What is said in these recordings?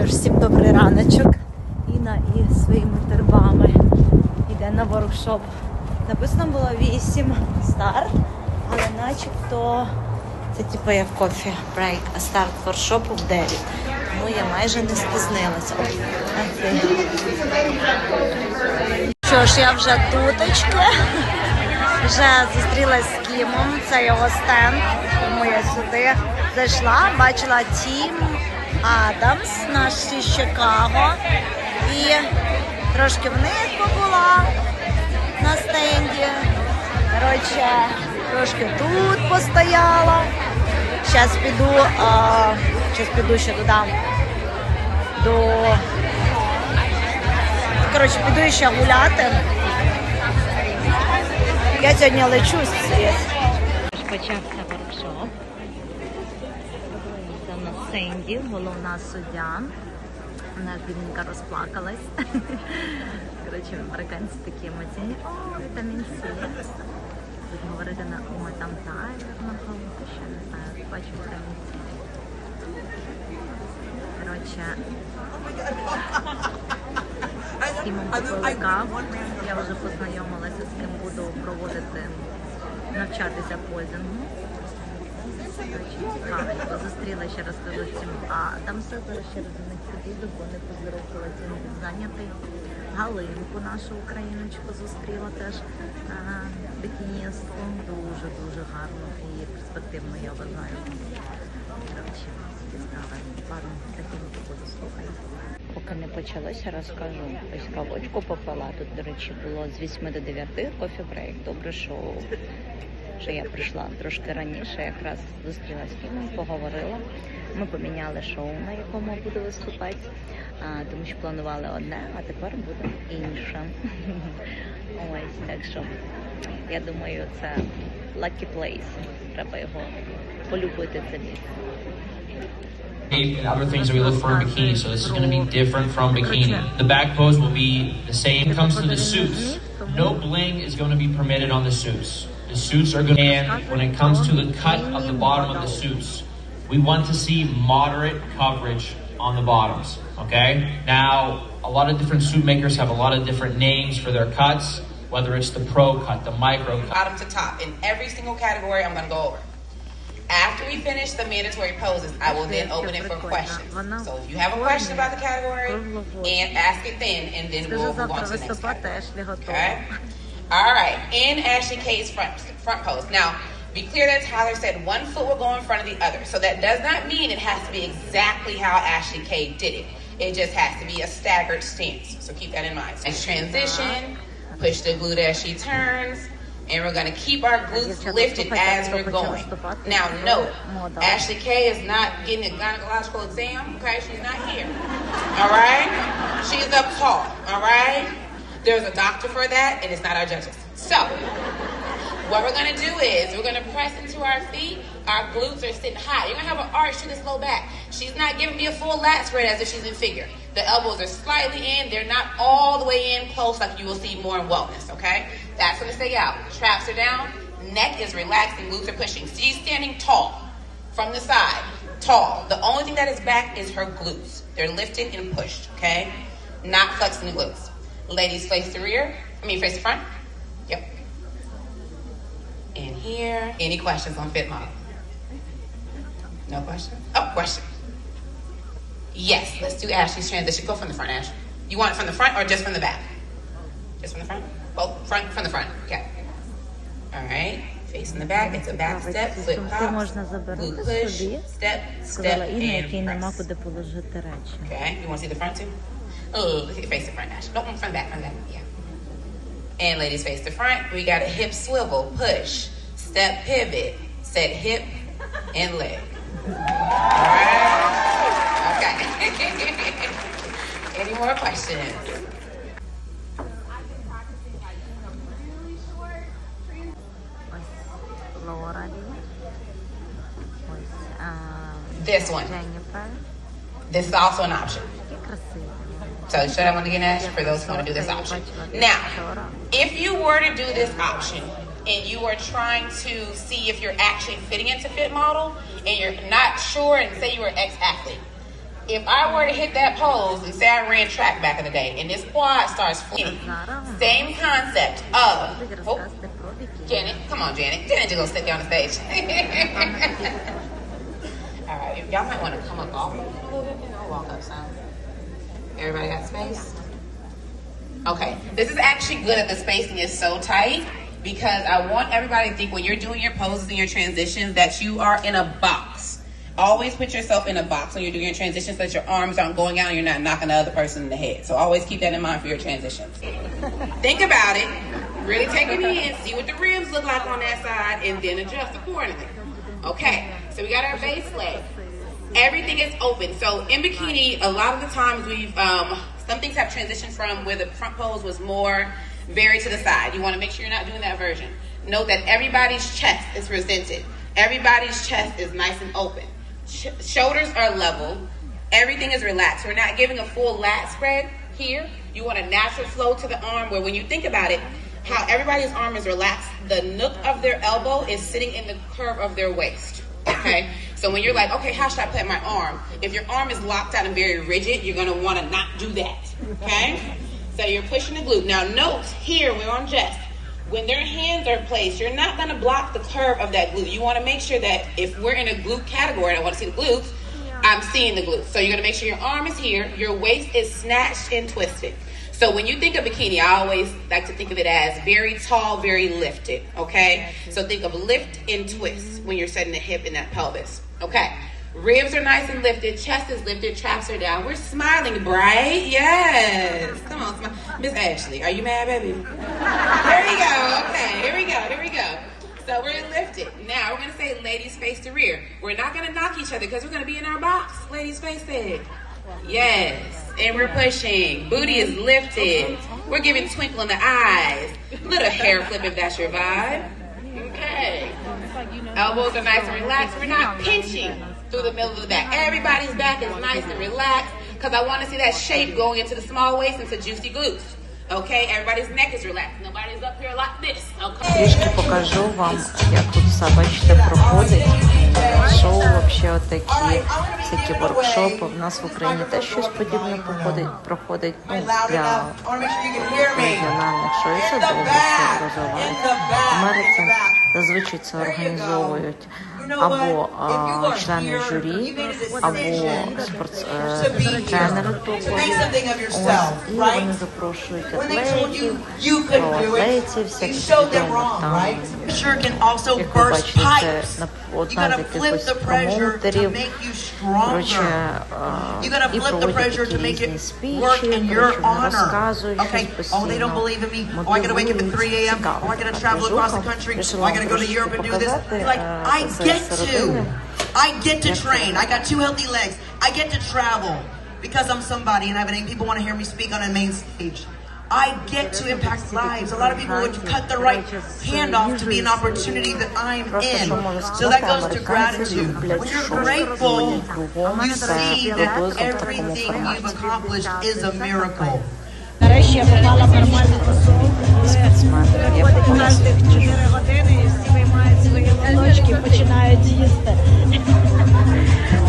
Що ж, всім добрий раночок. Іна і своїми тербами йде на воркшоп. Написано було 8 старт, але начебто це типу як кофі брейк, а старт воркшопу в 9. Тому я майже не спізнилася. Що ж, я вже туточки. Вже зустрілася з Кімом, це його стенд. Тому я сюди зайшла, бачила Тім Адамс, наш з Чикаго. І трошки в них побула на стенді. Коротше, трошки тут постояла. Зараз піду, зараз піду ще додам до. Коротше, піду ще гуляти. Я сьогодні лечу світ. Почався воркшоп. Сенді, головна суддя. Вона бідненька розплакалась. Коротше, американці такі емоційні. О, вітамін С. Будемо говорити на о, там тайвер на голову, ще не знаю, бачу вітамін С. Коротше, з ким попили каву. Я вже познайомилася з ким буду проводити, навчатися позінгу. Цікавенько. Зустріла ще раз кажу з цим Адамса, зараз ще раз до них підійду, бо не поздоровкалася, він був зайнятий. Галинку, нашу україночку, зустріла теж а, бікіністку. Дуже-дуже гарно і перспективно, я вважаю. Коротше, цікаве. Ладно, тихенько буду слухати. Поки не почалося, розкажу. Ось кавочку попила. Тут, до речі, було з 8 до 9 кофі брейк. Добре, що, що я прийшла трошки раніше, якраз зустрілася з Кімом, поговорила. Ми поміняли шоу, на якому буду виступати, тому що планували одне, а тепер буде інше. Ось так що я думаю, це lucky place. Треба його полюбити це місце. and other things that we look for in bikini. So this is going to be different from bikini. The back pose will be the same. When it comes to the suits, no bling is going to be permitted on the suits. The suits are going to, and when it comes to the cut of the bottom of the suits, we want to see moderate coverage on the bottoms, okay? Now, a lot of different suit makers have a lot of different names for their cuts, whether it's the pro cut, the micro cut. Bottom to top, in every single category I'm gonna go over. After we finish the mandatory poses, I will then open it for questions. So if you have a question about the category, and ask it then, and then we'll move on to the next category. Okay? All right. In Ashley K's front front pose. Now, be clear that Tyler said one foot will go in front of the other. So that does not mean it has to be exactly how Ashley K did it. It just has to be a staggered stance. So keep that in mind. Next transition. Push the glute as she turns. And we're going to keep our glutes lifted as we're going. Now, note, Ashley K is not getting a gynecological exam. Okay, she's not here. All right? She's up tall. All right? There's a doctor for that, and it's not our judges. So, what we're gonna do is we're gonna press into our feet. Our glutes are sitting high. You're gonna have an arch to this low back. She's not giving me a full lat spread as if she's in figure. The elbows are slightly in. They're not all the way in close like you will see more in wellness. Okay, that's gonna stay out. Traps are down. Neck is relaxing. Glutes are pushing. She's standing tall from the side. Tall. The only thing that is back is her glutes. They're lifted and pushed. Okay, not flexing the glutes. Ladies face the rear. I mean face the front. Yep. And here. Any questions on fit model? No question? Oh, question. Yes, let's do Ashley's transition. Go from the front, Ashley. You want it from the front or just from the back? Just from the front? Well, front from the front. Okay. All right. Face in the back. It's a back step, foot pops, glute push, step, step, and press. Okay. You want to see the front too? Oh, face the front, Nash. Nope, front back, front back. Yeah. And ladies, face the front. We got a hip swivel, push, step pivot, set hip and leg. Okay. Any more questions? This one. This is also an option. So should I want to get asked for those who want to do this option. Now, if you were to do this option and you are trying to see if you're actually fitting into fit model and you're not sure and say you were ex-athlete, if I were to hit that pose and say I ran track back in the day and this quad starts flipping, same concept of, oh, Janet, come on, Janet. Janet just gonna sit down the stage. All right, y'all might want to come up off a little bit, and I'll walk up some. Everybody got space? Okay, this is actually good that the spacing is so tight because I want everybody to think when you're doing your poses and your transitions that you are in a box. Always put yourself in a box when you're doing your transitions so that your arms aren't going out and you're not knocking the other person in the head. So always keep that in mind for your transitions. Think about it. Really take it in, see what the ribs look like on that side, and then adjust accordingly. Okay, so we got our base leg. Everything is open. So in bikini, a lot of the times we've um, some things have transitioned from where the front pose was more very to the side. You want to make sure you're not doing that version. Note that everybody's chest is presented. Everybody's chest is nice and open. Sh- shoulders are level. Everything is relaxed. We're not giving a full lat spread here. You want a natural flow to the arm where when you think about it, how everybody's arm is relaxed, the nook of their elbow is sitting in the curve of their waist. Okay? so when you're like, okay, how should I put my arm? If your arm is locked out and very rigid, you're gonna wanna not do that. Okay? So you're pushing the glute. Now note here, we're on Jess. When their hands are placed, you're not gonna block the curve of that glute. You wanna make sure that if we're in a glute category and I wanna see the glutes, I'm seeing the glutes. So you're gonna make sure your arm is here, your waist is snatched and twisted. So when you think of bikini, I always like to think of it as very tall, very lifted. Okay? So think of lift and twist when you're setting the hip and that pelvis. Okay. Ribs are nice and lifted, chest is lifted, traps are down. We're smiling bright. Yes. Come on, smile. Miss Ashley, are you mad, baby? There we go. Okay, here we go. Here we go. So we're lifted. Now we're gonna say ladies face to rear. We're not gonna knock each other because we're gonna be in our box. Ladies face it. Yes. And we're pushing. Booty is lifted. We're giving twinkle in the eyes. Little hair flip if that's your vibe. Okay. Elbows are nice and relaxed. We're not pinching through the middle of the back. Everybody's back is nice and relaxed because I want to see that shape going into the small waist into juicy glutes. Okay, everybody's neck is relaxed. Nobody's up here like this. Okay. Трішки покажу вам, як тут все бачите проходить. Шоу взагалі отакі всякі воркшопи. В нас в Україні теж щось подібне проходить, проходить ну, для регіональних шоу. І це добре, що розвивається. Америці зазвичай це організовують або а, члени журі, або спортс... е, тренери і вони запрошують атлетів, проатлетів, всяких відомих там. Як ви бачите, pipes. це на- You одна з gotta якихось flip the pressure to промоутерів. make you Коротше, stronger. е, You gotta і flip the проводять pressure такі to make різні it спічі, work in your коротше, вони honor. розказують Okay. щось Oh, they don't постійно, believe in me. Oh, I gotta wake up at 3 a.m. Цікаво. Oh, I gotta travel across the country. Oh, I gotta go to Europe and do this. Like, I get to. I get to train. I got two healthy legs. I get to travel because I'm somebody and I have a name. People want to hear me speak on a main stage. I get to impact lives. A lot of people would cut the right hand off to be an opportunity that I'm Просто in. що можу So that сказати, goes to американці gratitude. люблять When you're шоу. grateful, Кругом you все see that приблизно в такому everything you've форматі. accomplished is a miracle. Нарешті я попала в нормальну тусовку. Спортсмен. Я Приходить попала кожних 4 години і всі виймають свої лоточки, починають їсти.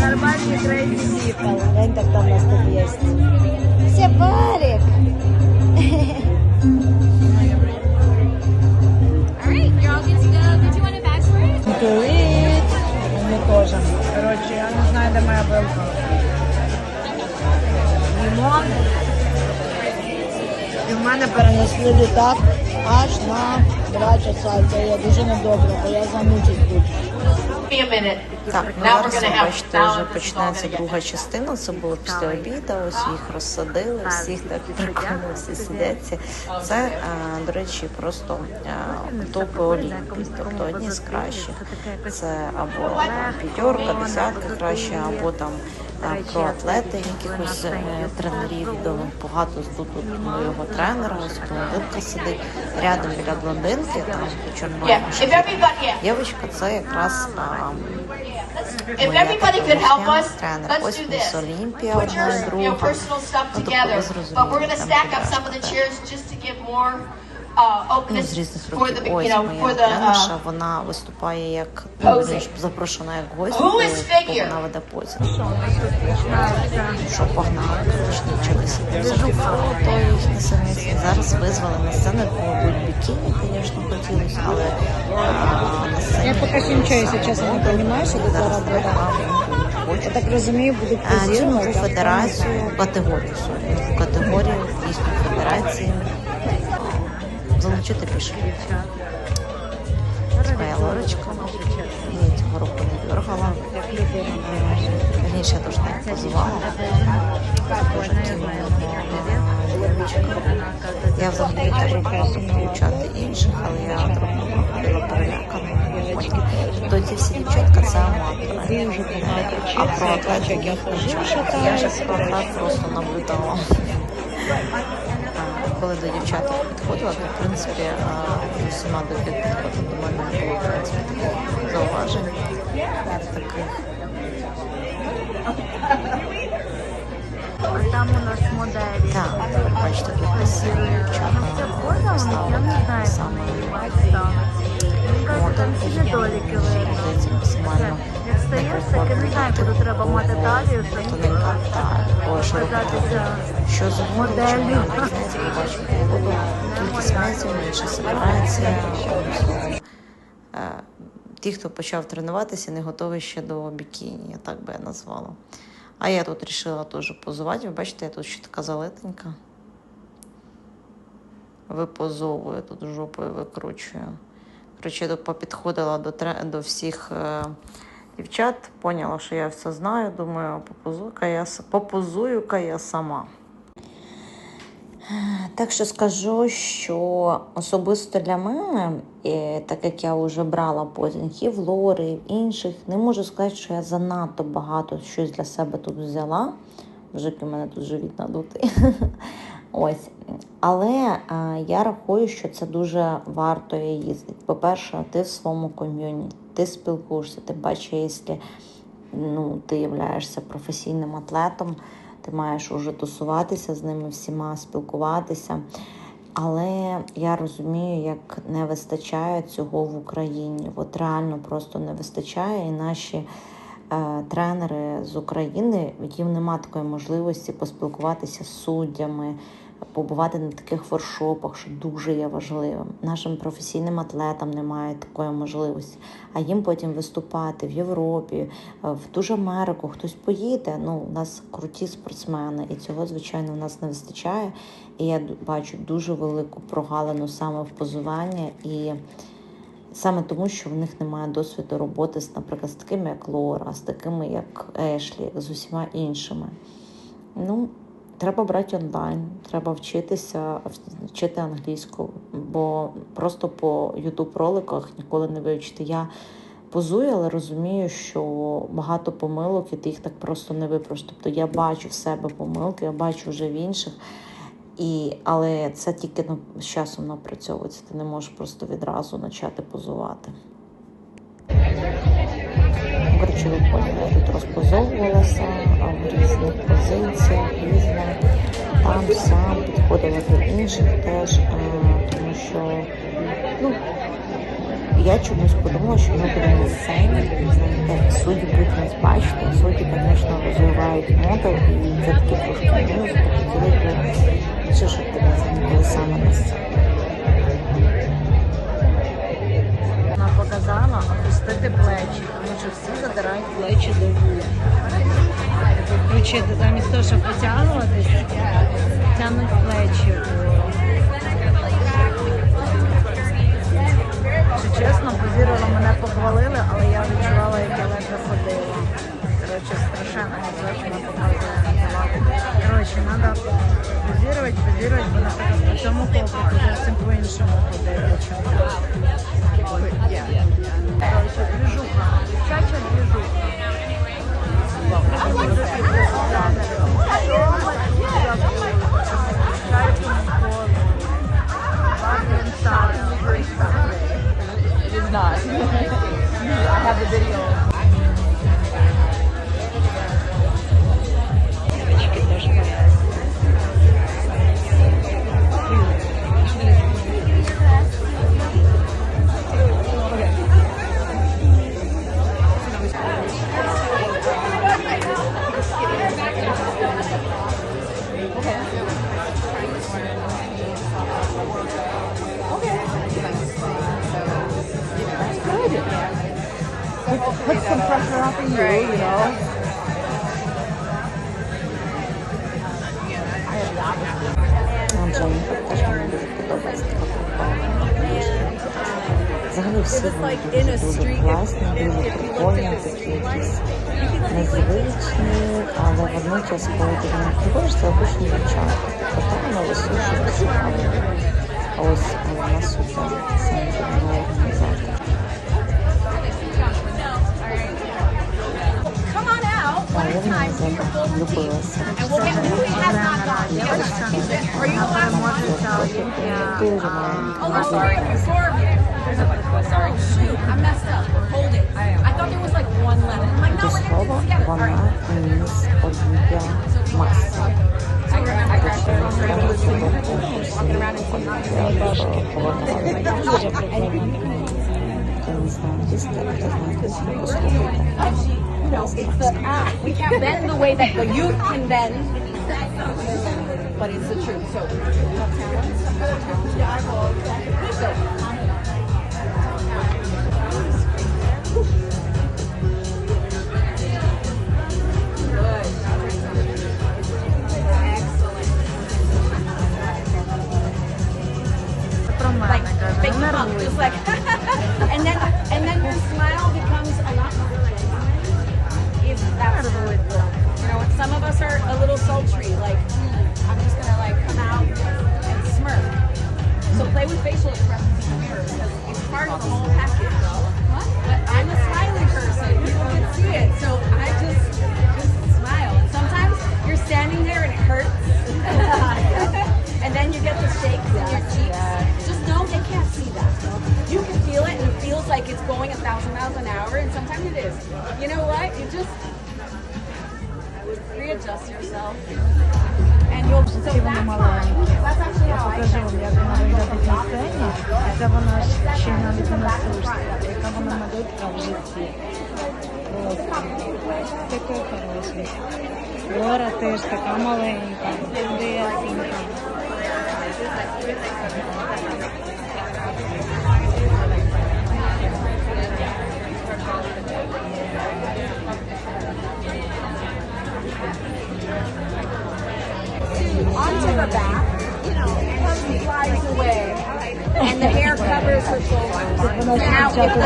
Нормальні крейзі people. Глянь, так там у нас тут є. Сепарик. Alright, you're all good to go. Did you want to back for it? Привіт. Ми теж. Коротше, я не знаю, де моя вилка. Лимон. І в мене перенесли літак аж на 2 часа. Це є дуже недобре, бо я замучусь тут. Так, ну зараз бачите, вже почнеться друга частина. Це було після обіду. Ось їх розсадили, всіх так прикольно, всі сидяться. Це, до речі, просто топи Олімпії, тобто одні з кращих. Це або п'ятерка, десятка краще, або там про атлети, якихось е, тренерів відомих. Багато тут тут моєго тренера, ось блондинка сидить рядом біля блондинки, там чорної. Дівчинка це якраз us, тренер. Ось міс. Олімпія, одна друга. Ну, тобто ви зрозуміли, там uh, Ну, з різних років. the, Ось you know, моя тренерша, uh, вона виступає як ну, запрошена як гость, коли вона веде позінг. Що погнали, почалися. То їхні самі зараз визвали на сцену, мабуть, бікіні, звісно, хотілося, але на сцені... Я поки що нічого, якщо чесно, не розумію, що тут зараз буде. Я так розумію, будуть Цю федерацію, категорію, сорі, категорію дійсно федерації залучити більше дівчат. Своя лорочка. Я цього року не дергала. Вірніше, я теж не позивала. Я взагалі так просто включати інших, але я трохи ходила перелякана. То ці всі дівчатка це аматори. А про атлетів я ж про просто наблюдала. Коли до дівчат підходила, то в принципі а, з усіма до підходила до мене не було в принципі таких зауважень. А там у нас моделі. Так, бачите, тут красиві дівчата. Я не знаю, там всі недоліки видно. Як стаєш, так я не знаю, куди треба мати талію, щоб тоненька. Так, ой, широко. казатися. Що Моделлю. кількість мезів, менша сепарація. одним словом. Е, Ті, хто почав тренуватися, не готові ще до бікіні, так би я назвала. А я тут вирішила теж позувати. Ви бачите, я тут ще така залитенька. Випозовую, тут жопою викручую. Коротше, попідходила до, до всіх е, дівчат, поняла, що я все знаю. Думаю, попозую-ка я, попозую-ка я сама. Так що скажу, що особисто для мене, е, так як я вже брала позіньків, лори і інших, не можу сказати, що я занадто багато щось для себе тут взяла. Вже у мене тут живіт надутий. Ось. Але е, я рахую, що це дуже варто їздити. По-перше, ти в своєму ком'юніті, ти спілкуєшся, ти бачиш, якщо ну, ти являєшся професійним атлетом, ти маєш уже тусуватися з ними всіма, спілкуватися. Але я розумію, як не вистачає цього в Україні. От реально просто не вистачає. І наші е, тренери з України, їм нема такої можливості поспілкуватися з суддями, побувати на таких воршопах, що дуже є важливим. Нашим професійним атлетам немає такої можливості. А їм потім виступати в Європі, е, в ту ж Америку, хтось поїде. Ну, у нас круті спортсмени, і цього, звичайно, у нас не вистачає. І я бачу дуже велику прогалину саме в позуванні і. Саме тому, що в них немає досвіду роботи з, наприклад, з такими, як Лора, з такими, як Ешлі, з усіма іншими. Ну, треба брати онлайн, треба вчитися, вчити англійську, бо просто по youtube роликах ніколи не вивчити. Я позую, але розумію, що багато помилок і ти їх так просто не виправиш. Тобто я бачу в себе помилки, я бачу вже в інших. І, але це тільки з часом напрацьовується. Ти не можеш просто відразу почати позувати. Коротше, ви я тут розпозовувалася в різних позиціях, різно. Там сам підходила до інших теж, тому що ну, я чомусь подумала, що ми будемо сцені, знаєте, судді будуть нас бачити, судді, звісно, розвивають моду, і це такі трошки мінус, бо хотіли б більше, щоб тебе знімали саме на сцені. Опустити плечі, тому що всі задирають плечі до вух. Включити замість того, щоб потягуватися, тягнуть плечі. Якщо чесно, позірувала, мене похвалили, але я відчувала, як я ледве ходила. Коротше, страшенно не вона показує. Коротше, треба позірувати, позірувати, бо по цьому коврику зовсім по-іншому ходити. Короче, движуха, дівчача движуха. It's not. I have the video. you for. Are you the last one. Oh, sorry. Shoot, I messed up. Hold it. I thought there was like one lemon. I'm like, no, we're going to. All right. I walking around and seeing how it's going know, it's the ah, we can't bend the way that the youth can bend. But it's the truth. So you. Excellent. Like, big hug, just like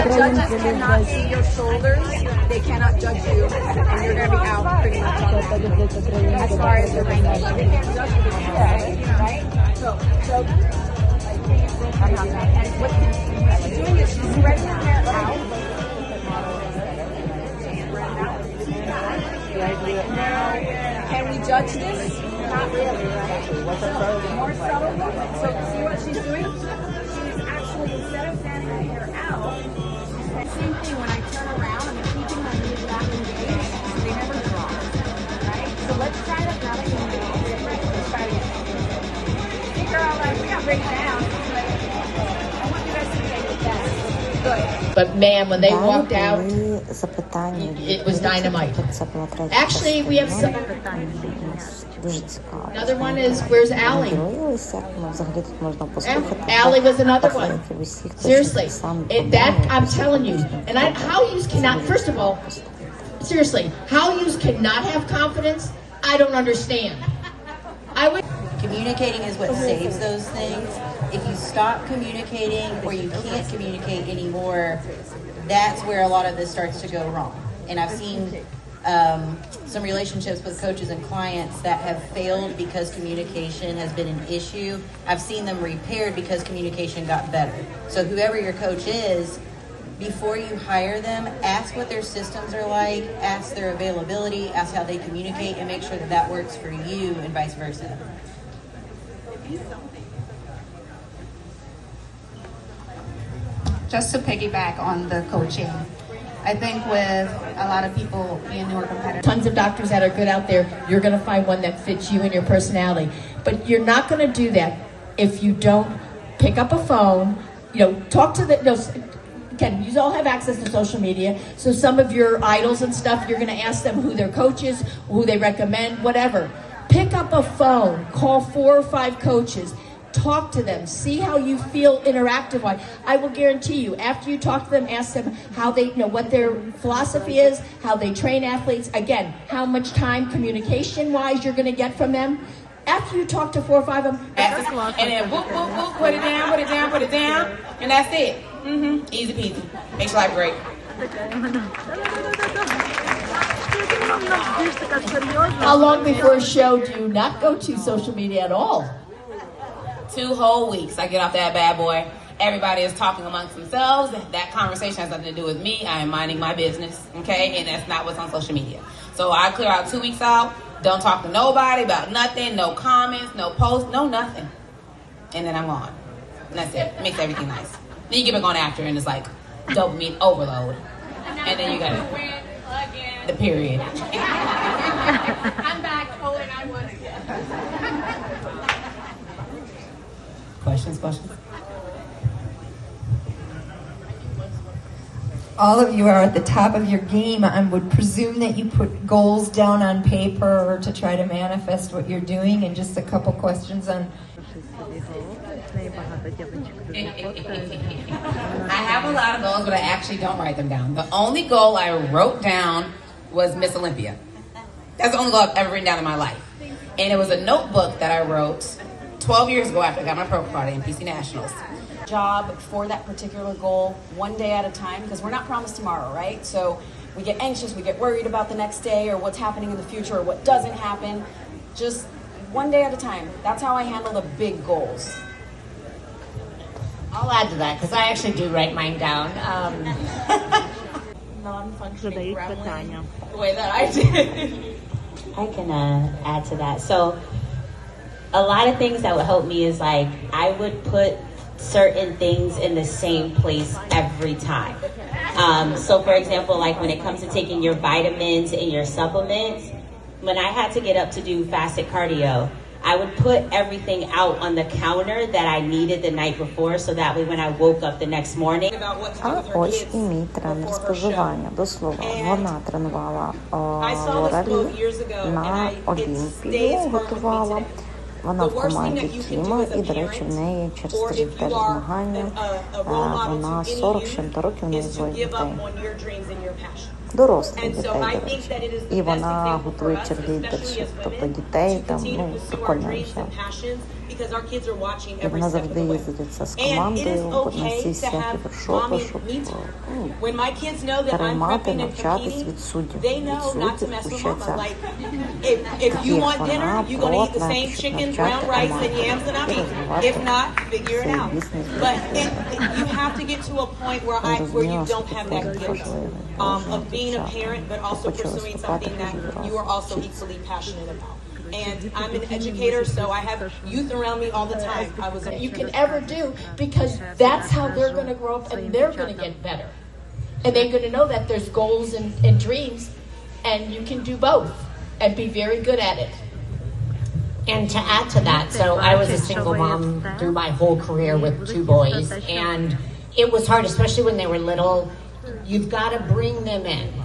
judges cannot see your shoulders, they cannot judge you, and you're going to be out pretty much. As far as the range, they can't judge you, right? So, so, and what she's doing is she's spreading her hair out. Now, can we judge this? Not really, right? So, more subtle. So see what she's doing? She's actually, instead of fanning her hair out, same thing when I turn around, But man, when they walked out, it was dynamite. Actually, we have some. Another one is where's Allie? Allie was another one. Seriously, it, that I'm telling you. And I, how you cannot. First of all, seriously, how you cannot have confidence? I don't understand. I would. Communicating is what saves those things. If you stop communicating or you can't communicate anymore, that's where a lot of this starts to go wrong. And I've seen um, some relationships with coaches and clients that have failed because communication has been an issue. I've seen them repaired because communication got better. So whoever your coach is, before you hire them, ask what their systems are like, ask their availability, ask how they communicate, and make sure that that works for you and vice versa. Just to piggyback on the coaching, I think with a lot of people being newer competitors, Tons of doctors that are good out there. You're going to find one that fits you and your personality. But you're not going to do that if you don't pick up a phone. You know, talk to the. No, again, you all have access to social media. So some of your idols and stuff, you're going to ask them who their coach is, who they recommend, whatever. Pick up a phone. Call four or five coaches. Talk to them. See how you feel interactive on. I will guarantee you, after you talk to them, ask them how they you know what their philosophy is, how they train athletes. Again, how much time communication wise you're going to get from them. After you talk to four or five of them, that's and, and then whoop, whoop, whoop, put it down, put it down, put it down, and that's it. Mm-hmm. Easy peasy. Makes life great. How long before a show do you not go to social media at all? Two whole weeks. I get off that bad boy. Everybody is talking amongst themselves. That conversation has nothing to do with me. I am minding my business, okay? And that's not what's on social media. So I clear out two weeks out. Don't talk to nobody about nothing. No comments, no posts, no nothing. And then I'm gone. And that's it. Makes everything nice. Then you get back on after, and it's like dopamine overload. And then you got the period. I'm back. Oh, and I won again. Questions, questions? All of you are at the top of your game. I would presume that you put goals down on paper to try to manifest what you're doing. And just a couple questions on. I have a lot of goals, but I actually don't write them down. The only goal I wrote down was Miss Olympia. That's the only goal I've ever written down in my life. And it was a notebook that I wrote 12 years ago after I got my pro card in PC Nationals. Job for that particular goal, one day at a time, because we're not promised tomorrow, right? So we get anxious, we get worried about the next day or what's happening in the future or what doesn't happen. Just one day at a time. That's how I handle the big goals. I'll add to that because I actually do write mine down. Um, Non-functioning the way that I did. I can uh, add to that. So a lot of things that would help me is like I would put certain things in the same place every time. Um, so, for example, like when it comes to taking your vitamins and your supplements, when I had to get up to do fasted cardio, I would put everything out on the counter that I needed the night before, so that way when I woke up the next morning. А ось і мій тренер споживання. До слова, вона тренувала о, Лорелі на Олімпію, готувала. Вона в команді Тіма, і, до речі, в неї через тиждень теж змагання. Вона 40 чим-то років, не двоє дітей. Дорослих дітей, до речі. І вона готує черлідершів, тобто дітей там, ну, прикольно все. because our kids are watching every step of the way. And it is okay to have mommy me time. When my kids know that I'm prepping and competing, they know not to mess with mama. Like, if, if you want dinner, you're going to eat the same chicken, brown rice, and yams that I'm eating. If not, figure it out. But it, you have to get to a point where, I, where you don't have that guilt um, of being a parent, but also pursuing something that you are also equally passionate about. And I'm an educator, so I have youth around me all the time. I was a you can ever do because that's how they're going to grow up and they're going to get better. And they're going to know that there's goals and, and dreams, and you can do both and be very good at it. And to add to that, so I was a single mom through my whole career with two boys, and it was hard, especially when they were little. You've got to bring them in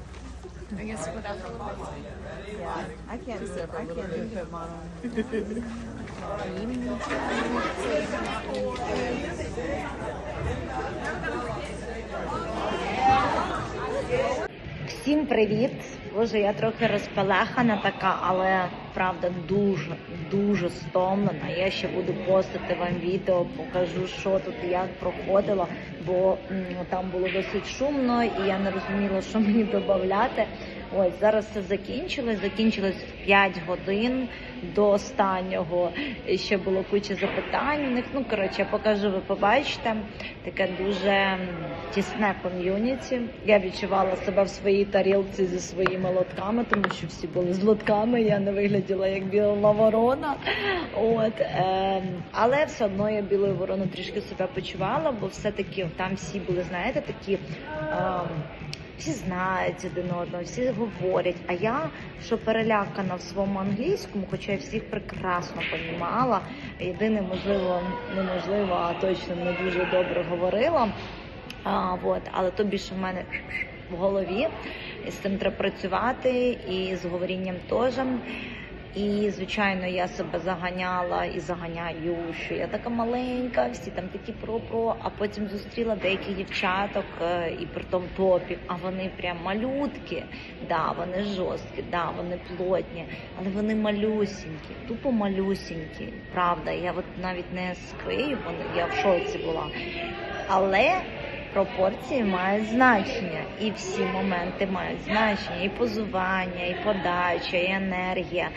I guess without the I can't I can't do fit model. Всім привіт! Боже, я трохи розпалахана така, але правда дуже, дуже стомлена. Я ще буду постити вам відео, покажу, що тут як проходило, бо м, там було досить шумно і я не розуміла, що мені додати. Ось зараз це закінчилось. Закінчилось в 5 годин до останнього. Ще було куча запитань. у них. Ну коротше, покажу, ви побачите. Таке дуже тісне ком'юніті. Я відчувала себе в своїй тарілці зі своїми лотками, тому що всі були з лотками. Я не вигляділа як біла ворона. От ем, але все одно я білою вороною трішки себе почувала, бо все-таки там всі були, знаєте, такі. ем, всі знають один одного, всі говорять. А я, що перелякана в своєму англійському, хоча я всіх прекрасно понімала. Єдине, можливо, неможливо, а точно не дуже добре говорила. А, вот, але то більше в мене в голові. І з цим треба працювати, і з говорінням теж. І, звичайно, я себе заганяла і заганяю, що я така маленька, всі там такі про-про, а потім зустріла деяких дівчаток е, і при тому топів, а вони прям малютки, да, вони жорсткі, да, вони плотні, але вони малюсінькі, тупо малюсінькі. Правда, я от навіть не скрию, я в шоці була. Але пропорції мають значення, і всі моменти мають значення, і позування, і подача, і енергія.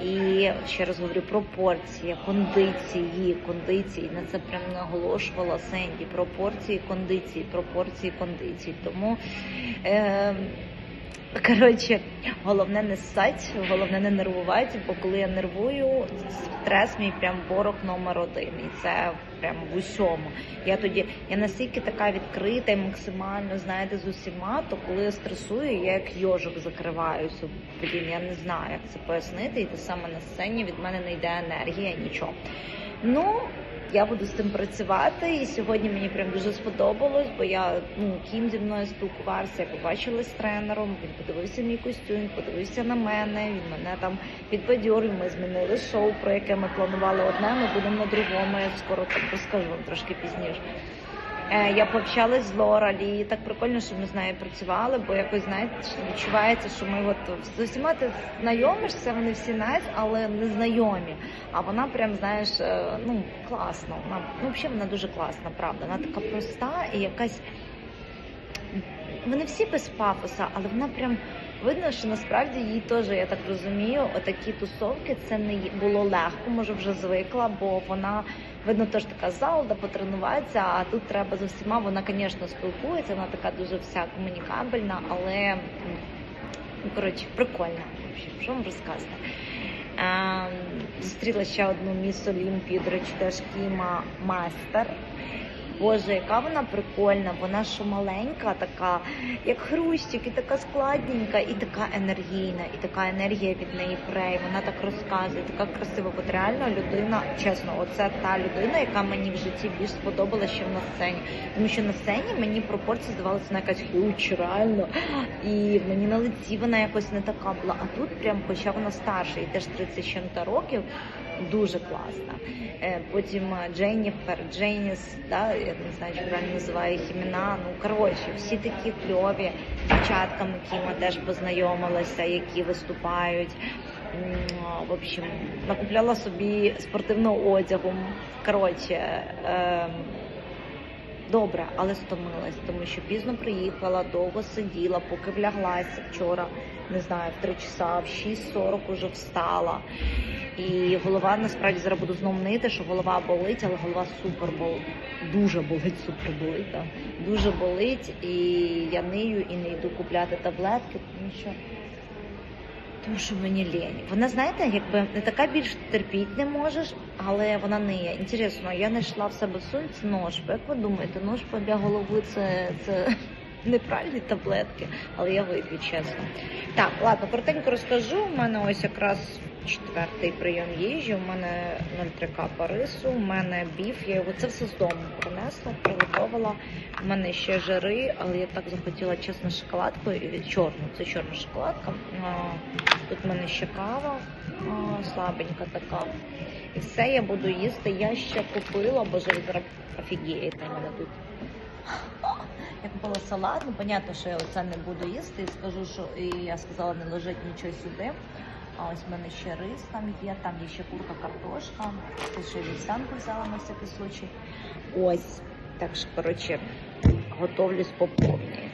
І ще раз говорю, пропорції, кондиції, кондиції. На це прям наголошувала Сенді. Пропорції, кондиції, пропорції, кондиції. Тому е, коротше, головне не ссать, головне не нервувати, бо коли я нервую, стрес мій прям ворог номер один. І це прям в усьому. Я тоді я настільки така відкрита і максимально знаєте з усіма, то коли я стресую, я як йожик закриваюся. Блін, я не знаю, як це пояснити. І те саме на сцені від мене не йде енергія, нічого. Ну. Я буду з тим працювати, і сьогодні мені прям дуже сподобалось, бо я ну кім зі мною спілкувався, я побачила з тренером. Він подивився мій костюм, подивився на мене. Він мене там підбадьорив. Ми змінили шоу, про яке ми планували одне. Ми будемо на другому. Я скоро так розкажу вам трошки пізніше. Е, Я пообщалась з Лоралі, так прикольно, що ми з нею працювали, бо якось знаєте, відчувається, що ми от з усіма ти знайомишся, вони всі знають, але не знайомі. А вона прям знаєш, е, ну класна. Вона ну взагалі вона дуже класна, правда. Вона така проста і якась. Вони всі без пафоса, але вона прям видно, що насправді їй теж, я так розумію, отакі тусовки це не було легко, може вже звикла, бо вона видно теж така зал, де потренуватися, а тут треба з усіма. Вона, звісно, спілкується, вона така дуже вся комунікабельна, але ну, коротше, прикольна. Що вам розказати? Ем, зустріла ще одну міс Олімпію, до речі, теж Кіма Мастер. Боже, яка вона прикольна, вона що маленька, така, як хрустик, і така складненька, і така енергійна, і така енергія від неї пре, і Вона так розказує, така красива. От реально людина, чесно, оце та людина, яка мені в житті більш сподобалася, ніж на сцені. Тому що на сцені мені пропорції здавалося, вона якась хуч, реально. І мені на лиці вона якось не така була. А тут прям, хоча вона старша, і теж 30 з чим-то років, дуже класна. Е, Потім е, Дженніфер, Дженіс, да, я не знаю, чи правильно називаю їх імена. Ну коротше, всі такі кльові дівчатками, Кіма теж познайомилася, які виступають. В общем, накупляла собі спортивного одягу. Коротше, ем, добре, але стомилась, тому що пізно приїхала, довго сиділа, поки вляглася вчора, не знаю, в 3 часа, в 6.40 уже встала. І голова насправді зараз буду знову нити, що голова болить, але голова супер болить. Дуже болить, супер болить. Да. Дуже болить, і я нию і не йду купляти таблетки, тому що. Тому що мені лінь. Вона, знаєте, якби не така більш терпіть не можеш, але вона не є. Інтересно, я знайшла в себе в сумці ножпи. Як ви думаєте, ножпа для голови це, це неправильні таблетки, але я вип'ю, чесно. Так, ладно, коротенько розкажу. У мене ось якраз четвертий прийом їжі. У мене 0,3 капа рису, у мене біф. Я його це все з дому принесла, приготувала. У мене ще жири, але я так захотіла чесно шоколадку чорну. Це чорна шоколадка. Тут в мене ще кава слабенька така. І все я буду їсти. Я ще купила, ви зараз офігієте мене тут. Я купила салат, ну понятно, що я оце не буду їсти. І скажу, що і я сказала, не лежить нічого сюди. А ось в мене ще рис там є, там є ще курка, картошка. Тут ще вівсянку взяла на всякий случай. Ось. Так що, коротше, готовлюсь по повній.